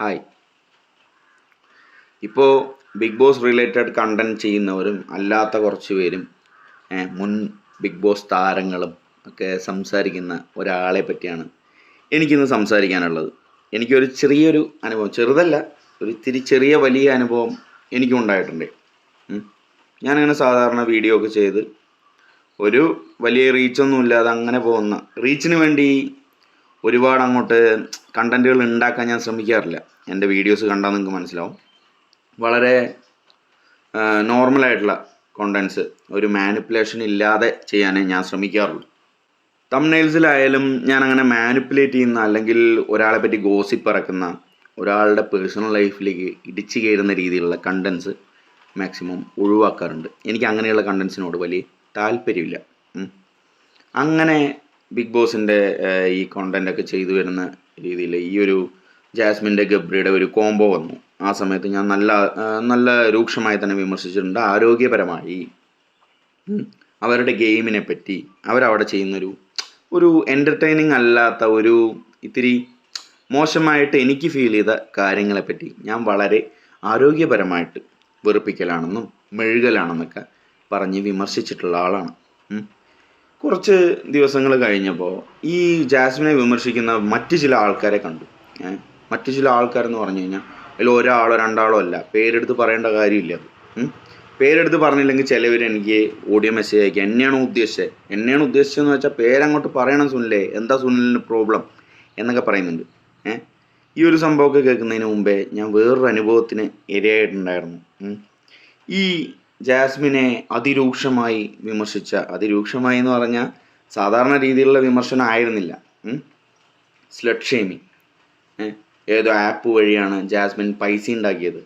Hi. ഇപ്പോൾ big boss related content ചെയ്യുന്നവരും അല്ലാത്ത കുറച്ച് പേരും മുൻ ബിഗ് ബോസ് താരങ്ങളും ഒക്കെ സംസാരിക്കുന്ന ഒരാളെ പറ്റിയാണ് എനിക്കിന്ന് സംസാരിക്കാനുള്ളത്. എനിക്കൊരു ചെറിയൊരു അനുഭവം ചെറുതല്ല ഒരു ഇത്തിരി ചെറിയ വലിയ അനുഭവം എനിക്കും ഉണ്ടായിട്ടുണ്ട്. ഞാനങ്ങനെ സാധാരണ വീഡിയോ ഒക്കെ ചെയ്ത് ഒരു വലിയ റീച്ചൊന്നും ഇല്ലാതെ അങ്ങനെ പോകുന്ന റീച്ചിന് വേണ്ടി ഒരുപാട് അങ്ങോട്ട് കണ്ടന്റുകൾ ഉണ്ടാക്കാൻ ഞാൻ ശ്രമിക്കാറില്ല. എന്റെ വീഡിയോസ് കണ്ടാൽ നിങ്ങൾക്ക് മനസ്സിലാവും. വളരെ നോർമലായിട്ടുള്ള കോണ്ടൻസ് ഒരു മാനിപ്പുലേഷൻ ഇല്ലാതെ ചെയ്യാനേ ഞാൻ ശ്രമിക്കാറുള്ളൂ. തംനെയിൽസിലായാലും ഞാൻ അങ്ങനെ മാനിപ്പുലേറ്റ് ചെയ്യുന്ന അല്ലെങ്കിൽ ഒരാളെ പറ്റി ഗോസിപ്പ് ഇറക്കുന്ന ഒരാളുടെ പേഴ്സണൽ ലൈഫിലേക്ക് ഇടിച്ചു കയറുന്ന രീതിയിലുള്ള കണ്ടൻസ് മാക്സിമം ഒഴിവാക്കാറുണ്ട്. എനിക്ക് അങ്ങനെയുള്ള കണ്ടൻസിനോട് വലിയ താല്പര്യമില്ല. അങ്ങനെ ബിഗ് ബോസിന്റെ ഈ ഒക്കെ ചെയ്തു വരുന്ന രീതിയിൽ ഈ ഒരു ജാസ്മിന്റെ ഗബ്രിയുടെ ഒരു കോംബോ വന്നു. ആ സമയത്ത് ഞാൻ നല്ല നല്ല രൂക്ഷമായി തന്നെ വിമർശിച്ചിട്ടുണ്ട്. ആരോഗ്യപരമായി അവരുടെ ഗെയിമിനെ പറ്റി. അവരവിടെ ചെയ്യുന്നൊരു ഒരു എന്റർടൈനിങ് അല്ലാത്ത ഒരു ഇത്തിരി മോശമായിട്ട് എനിക്ക് ഫീൽ ചെയ്ത കാര്യങ്ങളെപ്പറ്റി ഞാൻ വളരെ ആരോഗ്യപരമായിട്ട് വെറുപ്പിക്കലാണെന്നും മെഴുകലാണെന്നൊക്കെ പറഞ്ഞ് വിമർശിച്ചിട്ടുള്ള ആളാണ്. കുറച്ച് ദിവസങ്ങൾ കഴിഞ്ഞപ്പോൾ ഈ ജാസ്മിനെ വിമർശിക്കുന്ന മറ്റ് ചില ആൾക്കാരെ കണ്ടു. മറ്റു ചില ആൾക്കാരെന്ന് പറഞ്ഞു കഴിഞ്ഞാൽ അതിൽ ഒരാളോ രണ്ടാളോ അല്ല. പേരെടുത്ത് പറയേണ്ട കാര്യമില്ല അത്. പേരെടുത്ത് പറഞ്ഞില്ലെങ്കിൽ ചിലവർ എനിക്ക് ഓഡിയോ മെസ്സേജ് അയക്കുക എന്നെയാണ് ഉദ്ദേശിച്ചത് എന്നെയാണ് ഉദ്ദേശിച്ചതെന്ന് വെച്ചാൽ പേരങ്ങോട്ട് പറയണം സുനിലേ. എന്താ സുനിലിന് പ്രോബ്ലം എന്നൊക്കെ പറയുന്നുണ്ട്. ഏഹ് ഈ ഒരു സംഭവമൊക്കെ കേൾക്കുന്നതിന് മുമ്പേ ഞാൻ വേറൊരു അനുഭവത്തിന് ഇരയായിട്ടുണ്ടായിരുന്നു. ഈ ജാസ്മിനെ അതിരൂക്ഷമായി വിമർശിച്ച അതിരൂക്ഷമായി എന്ന് പറഞ്ഞാൽ സാധാരണ രീതിയിലുള്ള വിമർശനം ആയിരുന്നില്ല. സ്ലഡ് ഷേമിങ് ഏതോ ആപ്പ് വഴിയാണ് ജാസ്മിൻ പൈസ ഉണ്ടാക്കിയത്.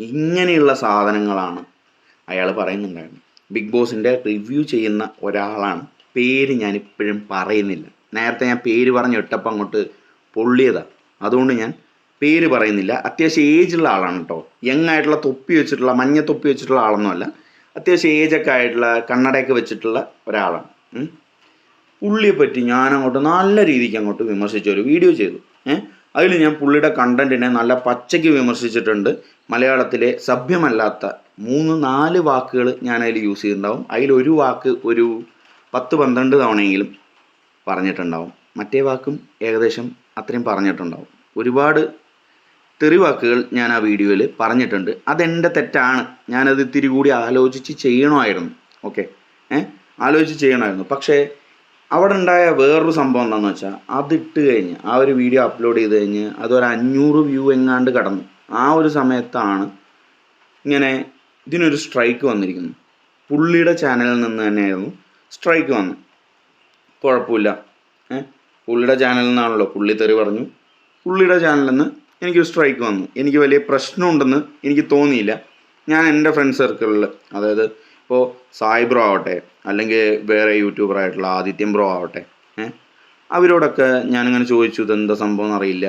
ഇങ്ങനെയുള്ള സാധനങ്ങളാണ് അയാൾ പറയുന്നുണ്ടായിരുന്നു ബിഗ് ബോസിന്റെ റിവ്യൂ ചെയ്യുന്ന ഒരാളാണ്. പേര് ഞാൻ ഇപ്പോഴും പറയുന്നില്ല. നേരത്തെ ഞാൻ പേര് പറഞ്ഞ് ഇട്ടപ്പോൾ അങ്ങോട്ട് പൊള്ളിയതാണ് അതുകൊണ്ട് ഞാൻ പേര് പറയുന്നില്ല. അത്യാവശ്യം ഏജുള്ള ആളാണ് കേട്ടോ യങ് ആയിട്ടുള്ള തൊപ്പി വെച്ചിട്ടുള്ള മഞ്ഞ തൊപ്പി വെച്ചിട്ടുള്ള ആളൊന്നുമല്ല അത്യാവശ്യം ഏജൊക്കെ ആയിട്ടുള്ള കണ്ണടയൊക്കെ വെച്ചിട്ടുള്ള ഒരാളാണ്. പുള്ളിയെ പറ്റി ഞാൻ അങ്ങോട്ട് നല്ല രീതിക്ക് അങ്ങോട്ട് വിമർശിച്ച. ഒരു വീഡിയോ ചെയ്തു. ഏഹ് അതിൽ ഞാൻ പുള്ളിയുടെ കണ്ടന്റിനെ നല്ല പച്ചയ്ക്ക് വിമർശിച്ചിട്ടുണ്ട്. മലയാളത്തിലെ സഭ്യമല്ലാത്ത മൂന്ന് നാല് വാക്കുകൾ ഞാൻ അതിൽ യൂസ് ചെയ്തിട്ടുണ്ടാവും. അതിലൊരു വാക്ക് ഒരു പത്ത് പന്ത്രണ്ട് തവണയെങ്കിലും പറഞ്ഞിട്ടുണ്ടാവും. മറ്റേ വാക്കും ഏകദേശം അത്രയും പറഞ്ഞിട്ടുണ്ടാവും. ഒരുപാട് തെറി വാക്കുകൾ ഞാൻ ആ വീഡിയോയിൽ പറഞ്ഞിട്ടുണ്ട്. അതെന്റെ തെറ്റാണ്. ഞാനത് ഇത്തിരി കൂടി ആലോചിച്ച് ചെയ്യണമായിരുന്നു. ഓക്കെ. ഏ? ആലോചിച്ച് ചെയ്യണമായിരുന്നു. പക്ഷേ അവിടെ ഉണ്ടായ വേറൊരു സംഭവം എന്താണെന്ന് വെച്ചാൽ അതിട്ട് കഴിഞ്ഞ് ആ ഒരു വീഡിയോ അപ്ലോഡ് ചെയ്ത് കഴിഞ്ഞ് അതൊരു അഞ്ഞൂറ് വ്യൂ എങ്ങാണ്ട് കടന്നു. ആ ഒരു സമയത്താണ് ഇങ്ങനെ ഇതിനൊരു സ്ട്രൈക്ക് വന്നിരിക്കുന്നു പുള്ളിയുടെ ചാനലിൽ നിന്ന് തന്നെയായിരുന്നു സ്ട്രൈക്ക് വന്നത്. കുഴപ്പമില്ല. ഏ? പുള്ളിയുടെ ചാനലിൽ നിന്നാണല്ലോ പുള്ളി തെറി പറഞ്ഞു. പുള്ളിയുടെ ചാനലിൽ നിന്ന് എനിക്കൊരു സ്ട്രൈക്ക് വന്നു. എനിക്ക് വലിയ പ്രശ്നമുണ്ടെന്ന് എനിക്ക് തോന്നിയില്ല. ഞാൻ എന്റെ ഫ്രണ്ട് സർക്കിളിൽ അതായത് ഇപ്പോൾ സായി ബ്രോ ആവട്ടെ അല്ലെങ്കിൽ വേറെ യൂട്യൂബറായിട്ടുള്ള ആദിത്യം ബ്രോ ആവട്ടെ ഏഹ് അവരോടൊക്കെ ഞാനിങ്ങനെ ചോദിച്ചു ഇതെന്താ സംഭവം എന്നറിയില്ല.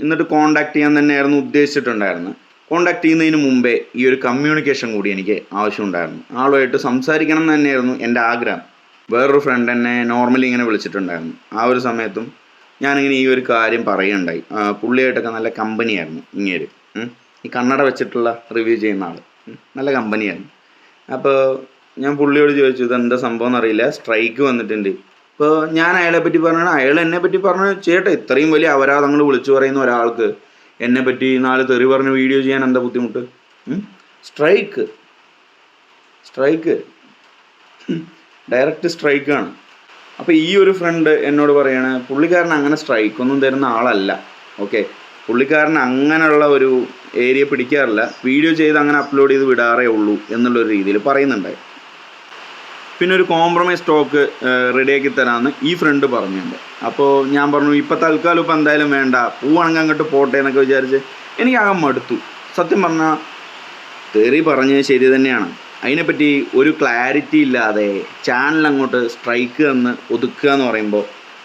എന്നിട്ട് കോണ്ടാക്ട് ചെയ്യാൻ തന്നെയായിരുന്നു ഉദ്ദേശിച്ചിട്ടുണ്ടായിരുന്നു. കോണ്ടാക്ട് ചെയ്യുന്നതിന് മുമ്പേ ഈ ഒരു കമ്മ്യൂണിക്കേഷൻ കൂടി എനിക്ക് ആവശ്യമുണ്ടായിരുന്നു. ആളുമായിട്ട് സംസാരിക്കണം എന്ന് തന്നെയായിരുന്നു എന്റെ ആഗ്രഹം. വേറൊരു ഫ്രണ്ട് എന്നെ നോർമലി ഇങ്ങനെ വിളിച്ചിട്ടുണ്ടായിരുന്നു. ആ ഒരു സമയത്തും ഞാനിങ്ങനെ ഈ ഒരു കാര്യം പറയുകയുണ്ടായി. പുള്ളിയായിട്ടൊക്കെ നല്ല കമ്പനിയായിരുന്നു ഇങ്ങേര്. ഈ കണ്ണട വെച്ചിട്ടുള്ള റിവ്യൂ ചെയ്യുന്ന ആൾ നല്ല കമ്പനിയായിരുന്നു. അപ്പോൾ ഞാൻ പുള്ളിയോട് ചോദിച്ചു ഇതെന്താ സംഭവം എന്നറിയില്ല. സ്ട്രൈക്ക് വന്നിട്ടുണ്ട്. ഇപ്പോൾ ഞാൻ അയാളെ പറ്റി പറഞ്ഞാൽ അയാൾ എന്നെ പറ്റി പറഞ്ഞു ചേട്ടാ ഇത്രയും വലിയ അപരാധങ്ങൾ വിളിച്ചു പറയുന്ന ഒരാൾക്ക് എന്നെ പറ്റി നാല് തെറി പറഞ്ഞ് വീഡിയോ ചെയ്യാൻ എന്താ ബുദ്ധിമുട്ട്? സ്ട്രൈക്ക്. സ്ട്രൈക്ക്. ഡയറക്റ്റ് സ്ട്രൈക്കാണ്. അപ്പോൾ ഈ ഒരു ഫ്രണ്ട് എന്നോട് പറയാണ് പുള്ളിക്കാരൻ അങ്ങനെ സ്ട്രൈക്കൊന്നും തരുന്ന ആളല്ല. ഓക്കെ പുള്ളിക്കാരൻ അങ്ങനെയുള്ള ഒരു ഏരിയ പിടിക്കാറില്ല. വീഡിയോ ചെയ്ത് അങ്ങനെ അപ്ലോഡ് ചെയ്ത് വിടാറേ ഉള്ളൂ എന്നുള്ളൊരു രീതിയിൽ പറയുന്നുണ്ടായി പിന്നെ ഒരു കോംപ്രമൈസ് സ്റ്റോക്ക് റെഡിയാക്കി തരാമെന്ന് ഈ ഫ്രണ്ട് പറഞ്ഞിട്ടുണ്ട്. അപ്പോൾ ഞാൻ പറഞ്ഞു ഇപ്പം തൽക്കാലം ഇപ്പം എന്തായാലും വേണ്ട. പൂവാണെങ്കിൽ അങ്ങോട്ട് പോട്ടെ എന്നൊക്കെ വിചാരിച്ച് എനിക്കാകെ മടുത്തു. സത്യം പറഞ്ഞാൽ തെറി പറഞ്ഞത് ശരി തന്നെയാണ്. അതിനെപ്പറ്റി ഒരു ക്ലാരിറ്റി ഇല്ലാതെ ചാനൽ അങ്ങോട്ട് സ്ട്രൈക്ക് തന്ന് ഒതുക്കുക എന്ന് പറയുമ്പോൾ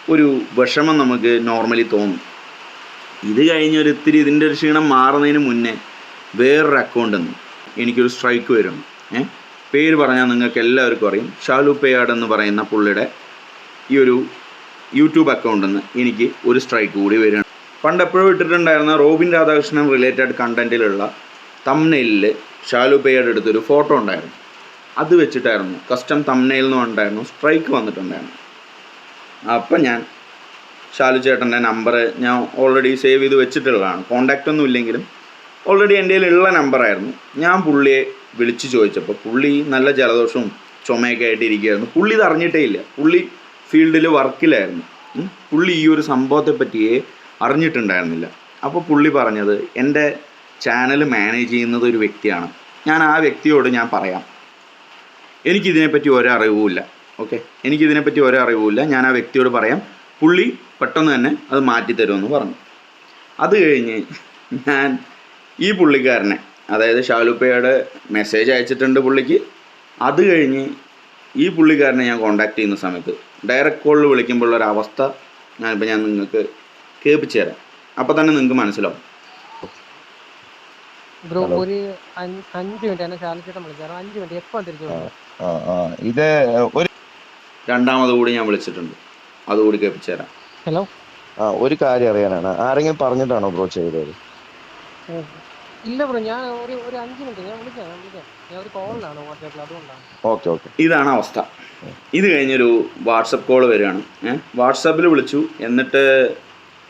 ഒരു വിഷമം നമുക്ക് നോർമലി തോന്നും. ഇത് കഴിഞ്ഞ് ഒരു ഇത്തിരി ഇതിന്റെ ഒരു ക്ഷീണം മാറുന്നതിന് മുന്നേ വേറൊരു അക്കൗണ്ടിൽ നിന്ന് എനിക്കൊരു സ്ട്രൈക്ക് വരും ഏ? പേര് പറഞ്ഞാൽ നിങ്ങൾക്ക് എല്ലാവർക്കും അറിയും. ഷാലു പേയാട് എന്ന് പറയുന്ന പുള്ളിയുടെ ഈ ഒരു യൂട്യൂബ് അക്കൗണ്ടിൽ നിന്ന് എനിക്ക് ഒരു സ്ട്രൈക്ക് കൂടി വരികയാണ്. പണ്ട് എപ്പോഴും ഇട്ടിട്ടുണ്ടായിരുന്ന റോബിൻ രാധാകൃഷ്ണൻ റിലേറ്റഡ് കണ്ടന്റിലുള്ള തമ്നെയിലിൽ ഷാലു പേയുടെ അടുത്തൊരു ഫോട്ടോ ഉണ്ടായിരുന്നു. അത് വെച്ചിട്ടായിരുന്നു കസ്റ്റം തമ്നെയിൽ എന്ന് ഉണ്ടായിരുന്നു സ്ട്രൈക്ക് വന്നിട്ടുണ്ടായിരുന്നു അപ്പം ഞാൻ ഷാലു ചേട്ടന്റെ നമ്പർ ഞാൻ ഓൾറെഡി സേവ് ചെയ്ത് വെച്ചിട്ടുള്ളതാണ്. കോണ്ടാക്റ്റ് ഒന്നും ഇല്ലെങ്കിലും ഓൾറെഡി എന്റെ കയ്യിലുള്ള നമ്പറായിരുന്നു ഞാൻ പുള്ളിയെ വിളിച്ച് ചോദിച്ചപ്പോൾ പുള്ളി നല്ല ജലദോഷവും ചുമയൊക്കെ ആയിട്ട് ഇരിക്കുകയായിരുന്നു. പുള്ളി ഇത് അറിഞ്ഞിട്ടേ ഇല്ല. പുള്ളി ഫീൽഡിൽ വർക്കിലായിരുന്നു. പുള്ളി ഈ ഒരു സംഭവത്തെ പറ്റിയേ അറിഞ്ഞിട്ടുണ്ടായിരുന്നില്ല. അപ്പോൾ പുള്ളി പറഞ്ഞത് എന്റെ ചാനൽ മാനേജ് ചെയ്യുന്നത് ഒരു വ്യക്തിയാണ്. ഞാൻ ആ വ്യക്തിയോട് ഞാൻ പറയാം. എനിക്കിതിനെപ്പറ്റി ഒരറിവുമില്ല. ഓക്കെ എനിക്കിതിനെപ്പറ്റി ഒരറിവുമില്ല. ഞാൻ ആ വ്യക്തിയോട് പറയാം പുള്ളി പെട്ടെന്ന് തന്നെ അത് മാറ്റിത്തരുമെന്ന് പറഞ്ഞു. അത് കഴിഞ്ഞ് ഞാൻ ഈ പുള്ളിക്കാരനെ അതായത് ഷാലുപ്പയുടെ മെസ്സേജ് അയച്ചിട്ടുണ്ട് പുള്ളിക്ക്. അത് കഴിഞ്ഞ് ഈ പുള്ളിക്കാരനെ ഞാൻ കോണ്ടാക്ട് ചെയ്യുന്ന സമയത്ത് ഡയറക്റ്റ് കോളിൽ വിളിക്കുമ്പോഴുള്ള ഒരു അവസ്ഥ ഞാനിപ്പോൾ ഞാൻ നിങ്ങൾക്ക് കേൾപ്പിച്ചു തരാം. അപ്പോൾ തന്നെ നിങ്ങൾക്ക് മനസ്സിലാവും. Bro Hello. ഒരു അഞ്ച് അഞ്ച് മിനിറ്റ്. എന്നെ ശാലിച്ചേട്ടൻ വിളിച്ചായിരുന്നു. അഞ്ച് മിനിറ്റ്. എപ്പോൾ തിരിച്ചു വിളിക്കാം ആ ആ ഇത് ഒരു രണ്ടാമത് കൂടി ഞാൻ വിളിച്ചിട്ടുണ്ട്. അതുകൂടി കേൾപ്പിച്ചു തരാം ഹലോ. ആ ഒരു കാര്യം അറിയാനാണ്. ആരെങ്കിലും പറഞ്ഞിട്ടാണോ ബ്രോ ചെയ്തത്? ഇല്ല ബ്രോ ഞാൻ ഒരു ഒരു അഞ്ച് മിനിറ്റ്. ഞാൻ വിളിക്കാം ഞാൻ വിളിക്കാം. ഞാൻ ഒരു കോളിലാണ് വാട്സാപ്പിൽ അതുകൊണ്ടാണ്. Okay okay. ഇതാണ് അവസ്ഥ. ഇത് കഴിഞ്ഞൊരു വാട്സപ്പ് കോൾ വരികയാണ്. ഏഹ് വാട്സാപ്പിൽ വിളിച്ചു. എന്നിട്ട്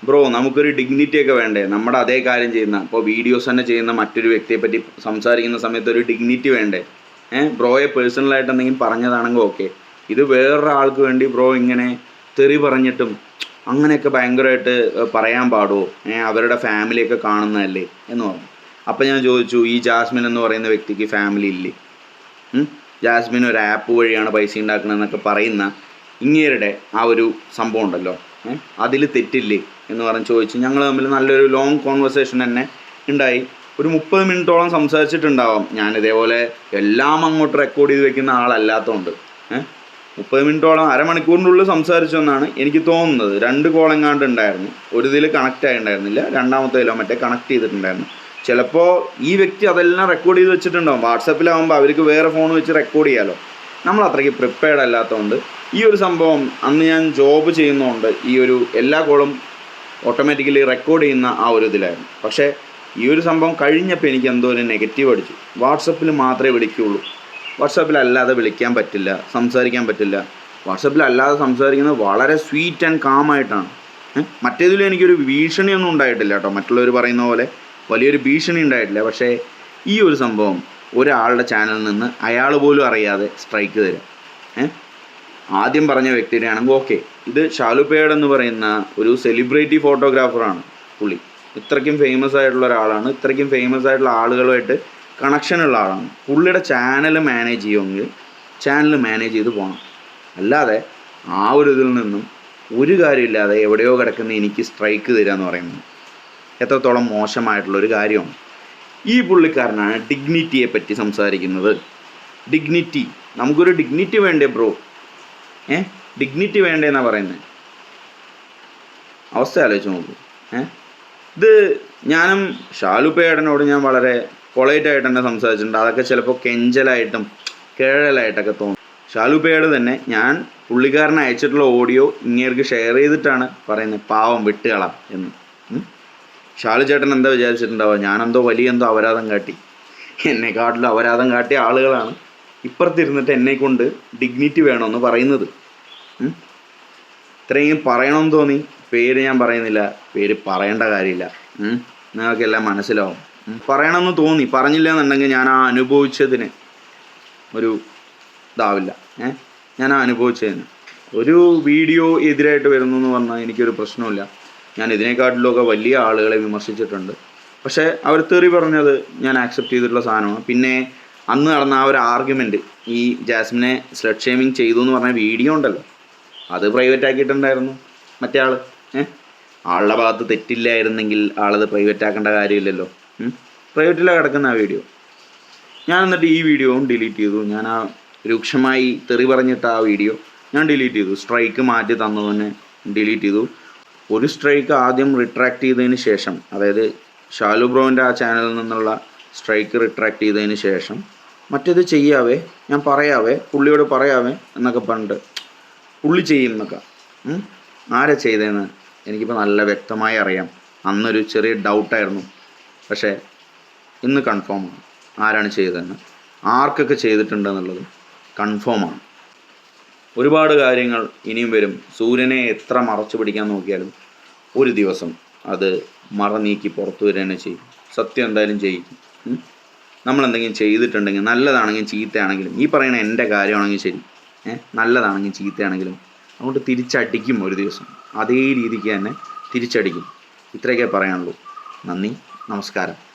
ബ്രോ നമുക്കൊരു ഡിഗ്നിറ്റി ഒക്കെ വേണ്ടേ? നമ്മുടെ അതേ കാര്യം ചെയ്യുന്ന ഇപ്പോൾ വീഡിയോസ് തന്നെ ചെയ്യുന്ന മറ്റൊരു വ്യക്തിയെ പറ്റി സംസാരിക്കുന്ന സമയത്ത് ഒരു ഡിഗ്നിറ്റി വേണ്ടേ? ഏഹ് ബ്രോയെ പേഴ്സണലായിട്ട് എന്തെങ്കിലും പറഞ്ഞതാണെങ്കിൽ ഓക്കെ ഇത് വേറൊരാൾക്ക് വേണ്ടി ബ്രോ ഇങ്ങനെ തെറി പറഞ്ഞിട്ടും അങ്ങനെയൊക്കെ ഭയങ്കരമായിട്ട് പറയാൻ പാടുമോ ഏഹ് അവരുടെ ഫാമിലിയൊക്കെ കാണുന്നതല്ലേ? എന്ന് പറഞ്ഞു. അപ്പം ഞാൻ ചോദിച്ചു ഈ ജാസ്മിൻ എന്ന് പറയുന്ന വ്യക്തിക്ക് ഫാമിലി ഇല്ലേ? ജാസ്മിൻ ഒരു ആപ്പ് വഴിയാണ് പൈസ ഉണ്ടാക്കണമെന്നൊക്കെ പറയുന്ന ഇങ്ങേരുടെ ആ ഒരു സംഭവം ഉണ്ടല്ലോ. അതിൽ തെറ്റില്ലേ എന്ന് പറഞ്ഞ് ചോദിച്ച്. ഞങ്ങൾ തമ്മിൽ നല്ലൊരു ലോങ് കോൺവെർസേഷൻ തന്നെ ഉണ്ടായി. ഒരു മുപ്പത് മിനിറ്റോളം സംസാരിച്ചിട്ടുണ്ടാവാം. ഞാൻ ഇതേപോലെ എല്ലാം അങ്ങോട്ട് റെക്കോർഡ് ചെയ്ത് വെക്കുന്ന ആളല്ലാത്തതുകൊണ്ട് മുപ്പത് മിനിറ്റോളം അരമണിക്കൂറിന്റെ ഉള്ളിൽ സംസാരിച്ചു എന്നാണ് എനിക്ക് തോന്നുന്നത്. രണ്ട് കോളെങ്ങാണ്ട് ഉണ്ടായിരുന്നു. ഒരു ഇതിൽ കണക്റ്റ് ആയിട്ടുണ്ടായിരുന്നില്ല. രണ്ടാമത്തേലോ മറ്റേ കണക്ട് ചെയ്തിട്ടുണ്ടായിരുന്നു. ചിലപ്പോൾ ഈ വ്യക്തി അതെല്ലാം റെക്കോർഡ് ചെയ്ത് വെച്ചിട്ടുണ്ടാവും. വാട്സപ്പിലാവുമ്പോൾ അവർക്ക് വേറെ ഫോൺ വെച്ച് റെക്കോർഡ് ചെയ്യാമല്ലോ നമ്മൾ അത്രയ്ക്ക് പ്രിപ്പയർഡ് അല്ലാത്തതുകൊണ്ട് ഈ ഒരു സംഭവം അന്ന് ഞാൻ ജോബ് ചെയ്യുന്നതുകൊണ്ട് ഈ ഒരു എല്ലാ കോളും ഓട്ടോമാറ്റിക്കലി റെക്കോർഡ് ചെയ്യുന്ന ആ ഒരു ഇതിലായിരുന്നു. പക്ഷേ ഈ ഒരു സംഭവം കഴിഞ്ഞപ്പോൾ എനിക്ക് എന്തോ ഒരു നെഗറ്റീവ് അടിച്ചു. വാട്സപ്പിൽ മാത്രമേ വിളിക്കുകയുള്ളൂ വാട്സപ്പിലല്ലാതെ വിളിക്കാൻ പറ്റില്ല സംസാരിക്കാൻ പറ്റില്ല. വാട്സപ്പിലല്ലാതെ സംസാരിക്കുന്നത് വളരെ സ്വീറ്റ് ആൻഡ് കാം ആയിട്ടാണ്. ഏ? മറ്റേതിലും എനിക്കൊരു ഭീഷണിയൊന്നും ഉണ്ടായിട്ടില്ല കേട്ടോ. മറ്റുള്ളവർ പറയുന്ന പോലെ വലിയൊരു ഭീഷണി ഉണ്ടായിട്ടില്ല. പക്ഷേ ഈ ഒരു സംഭവം ഒരാളുടെ ചാനലിൽ നിന്ന് അയാൾ പോലും അറിയാതെ സ്ട്രൈക്ക് തരും. ഏ? ആദ്യം പറഞ്ഞ വ്യക്തിയുടെ ആണെങ്കിൽ ഓക്കെ. ഇത് ഷാലുപേഡ് എന്ന് പറയുന്ന ഒരു സെലിബ്രിറ്റി ഫോട്ടോഗ്രാഫറാണ് പുള്ളി. ഇത്രയ്ക്കും ഫേമസ് ആയിട്ടുള്ള ഒരാളാണ്. ഇത്രയ്ക്കും ഫേമസ് ആയിട്ടുള്ള ആളുകളുമായിട്ട് കണക്ഷൻ ഉള്ള ആളാണ്. പുള്ളിയുടെ ചാനൽ മാനേജ് ചെയ്യുമെങ്കിൽ ചാനൽ മാനേജ് ചെയ്ത് പോകണം അല്ലാതെ ആ ഒരു ഇതിൽ നിന്നും ഒരു കാര്യമില്ലാതെ എവിടെയോ കിടക്കുന്ന എനിക്ക് സ്ട്രൈക്ക് തരിക എന്ന് പറയുന്നത് എത്രത്തോളം മോശമായിട്ടുള്ളൊരു കാര്യമാണ്. ഈ പുള്ളിക്കാരനാണ് ഡിഗ്നിറ്റിയെ പറ്റി സംസാരിക്കുന്നത്. ഡിഗ്നിറ്റി നമുക്കൊരു ഡിഗ്നിറ്റി വേണ്ടേ ബ്രോ ഏ? ഡിഗ്നിറ്റി വേണ്ടേന്നാ പറയുന്നത് അവസ്ഥ ആലോചിച്ച് നോക്കൂ. ഏ? ഇത് ഞാനും ഷാലുപ്പേടനോട് ഞാൻ വളരെ പൊളൈറ്റ് ആയിട്ട് തന്നെ സംസാരിച്ചിട്ടുണ്ട്. അതൊക്കെ ചിലപ്പോൾ കെഞ്ചലായിട്ടും കേഴലായിട്ടൊക്കെ തോന്നും. ഷാലുപ്പേട് തന്നെ ഞാൻ പുള്ളിക്കാരനെ അയച്ചിട്ടുള്ള ഓഡിയോ ഇങ്ങേർക്ക് ഷെയർ ചെയ്തിട്ടാണ് പറയുന്നത് പാവം വിട്ടുകളാം എന്ന്. ഷാലു ചേട്ടൻ എന്താ വിചാരിച്ചിട്ടുണ്ടാവുക? ഞാനെന്തോ വലിയ എന്തോ അപരാധം കാട്ടി. എന്നെക്കാട്ടിലും അപരാധം കാട്ടിയ ആളുകളാണ് ഇപ്പുറത്തിരുന്നിട്ട് എന്നെ കൊണ്ട് ഡിഗ്നിറ്റി വേണമെന്ന് പറയുന്നത്. ഇത്രയും പറയണമെന്ന് തോന്നി. പേര് ഞാൻ പറയുന്നില്ല. പേര് പറയേണ്ട കാര്യമില്ല. നിങ്ങൾക്കെല്ലാം മനസ്സിലാവും. പറയണമെന്ന് തോന്നി. പറഞ്ഞില്ല എന്നുണ്ടെങ്കിൽ ഞാൻ ആ അനുഭവിച്ചതിന് ഒരു ഇതാവില്ല. ഏ? ഞാൻ ആ അനുഭവിച്ചതിന്. ഒരു വീഡിയോ എതിരായിട്ട് വരുന്നു എന്ന് പറഞ്ഞാൽ എനിക്കൊരു പ്രശ്നമില്ല ഞാൻ ഇതിനെക്കാട്ടിലൊക്കെ വലിയ ആളുകളെ വിമർശിച്ചിട്ടുണ്ട്. പക്ഷേ അവർ തെറി പറഞ്ഞത് ഞാൻ ആക്സെപ്റ്റ് ചെയ്തിട്ടുള്ള സാധനമാണ്. പിന്നെ അന്ന് നടന്ന ആ ഒരു ആർഗ്യുമെന്റ് ഈ ജാസ്മിനെ സ്ലഡ് ഷേമിങ് ചെയ്തു എന്ന് പറഞ്ഞ വീഡിയോ ഉണ്ടല്ലോ. അത് പ്രൈവറ്റ് ആക്കിയിട്ടുണ്ടായിരുന്നു. മറ്റേ ആൾ ഏഹ് ആളുടെ ഭാഗത്ത് തെറ്റില്ലായിരുന്നെങ്കിൽ ആളത് പ്രൈവറ്റ് ആക്കേണ്ട കാര്യമില്ലല്ലോ. പ്രൈവറ്റിലാണ് കിടക്കുന്ന ആ വീഡിയോ ഞാൻ എന്നിട്ട് ഈ വീഡിയോയും ഡിലീറ്റ് ചെയ്തു. ഞാൻ ആ രൂക്ഷമായി തെറി പറഞ്ഞിട്ട് ആ വീഡിയോ ഞാൻ ഡിലീറ്റ് ചെയ്തു. സ്ട്രൈക്ക് മാറ്റി തന്നു തന്നെ ഡിലീറ്റ് ചെയ്തു. ഒരു സ്ട്രൈക്ക് ആദ്യം റിട്രാക്ട് ചെയ്തതിന് ശേഷം അതായത് ഷാലു ബ്രോന്റെ ആ ചാനലിൽ നിന്നുള്ള സ്ട്രൈക്ക് റിട്രാക്ട് ചെയ്തതിന് ശേഷം മറ്റേത് ചെയ്യാവേ ഞാൻ പറയാവേ പുള്ളിയോട് പറയാവേ എന്നൊക്കെ പറഞ്ഞിട്ട് പുള്ളി ചെയ്യും എന്നൊക്കെ. ആരാ ചെയ്തതെന്ന് എനിക്കിപ്പോൾ നല്ല വ്യക്തമായി അറിയാം. അന്നൊരു ചെറിയ ഡൗട്ടായിരുന്നു. പക്ഷേ ഇന്ന് കൺഫേം ആണ്. ആരാണ് ചെയ്തതെന്ന്. ആർക്കൊക്കെ ചെയ്തിട്ടുണ്ടെന്നുള്ളത് കൺഫേം ആണ്. ഒരുപാട് കാര്യങ്ങൾ ഇനിയും വരും. സൂര്യനെ എത്ര മറച്ചു പിടിക്കാൻ നോക്കിയാലും ഒരു ദിവസം അത് മറ നീക്കി പുറത്തു വരിക ചെയ്യും. സത്യം എന്തായാലും ചെയ്യിക്കും ഉം. നമ്മളെന്തെങ്കിലും ചെയ്തിട്ടുണ്ടെങ്കിൽ നല്ലതാണെങ്കിലും ചീത്തയാണെങ്കിലും ഈ പറയുന്ന എന്റെ കാര്യമാണെങ്കിൽ ശരി. നല്ലതാണെങ്കിൽ ചീത്തയാണെങ്കിലും അതുകൊണ്ട് തിരിച്ചടിക്കും ഒരു ദിവസം. അതേ രീതിക്ക് തന്നെ തിരിച്ചടിക്കും. ഇത്രയൊക്കെ പറയാനുള്ളൂ. നന്ദി. നമസ്കാരം.